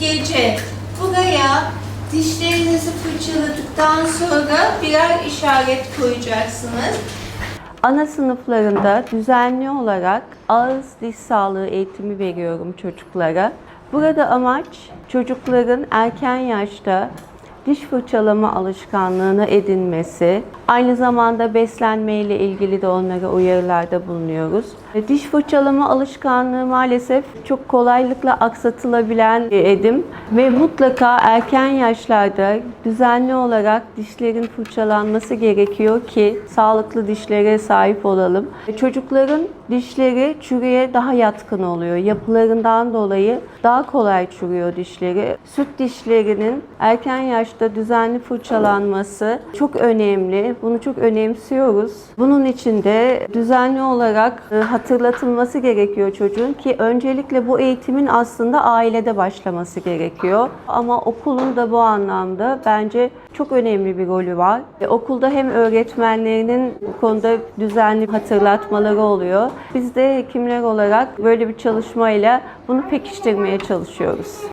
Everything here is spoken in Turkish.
gece buraya dişlerinizi fırçaladıktan sonra birer işaret koyacaksınız. Ana sınıflarında düzenli olarak ağız diş sağlığı eğitimi veriyorum çocuklara. Burada amaç çocukların erken yaşta diş fırçalama alışkanlığını edinmesi, aynı zamanda beslenme ile ilgili de onlara uyarılarda bulunuyoruz. Diş fırçalama alışkanlığı maalesef çok kolaylıkla aksatılabilen bir edim ve mutlaka erken yaşlarda düzenli olarak dişlerin fırçalanması gerekiyor ki sağlıklı dişlere sahip olalım. Çocukların dişleri çürüye daha yatkın oluyor. Yapılarından dolayı daha kolay çürüyor dişleri. Süt dişlerinin erken yaşta düzenli fırçalanması çok önemli. Bunu çok önemsiyoruz. Bunun için de düzenli olarak e, hatırlatılması gerekiyor çocuğun ki öncelikle bu eğitimin aslında ailede başlaması gerekiyor. Ama okulun da bu anlamda bence çok önemli bir rolü var. E, Okulda hem öğretmenlerinin bu konuda düzenli hatırlatmaları oluyor. Biz de hekimler olarak böyle bir çalışmayla bunu pekiştirmeye çalışıyoruz.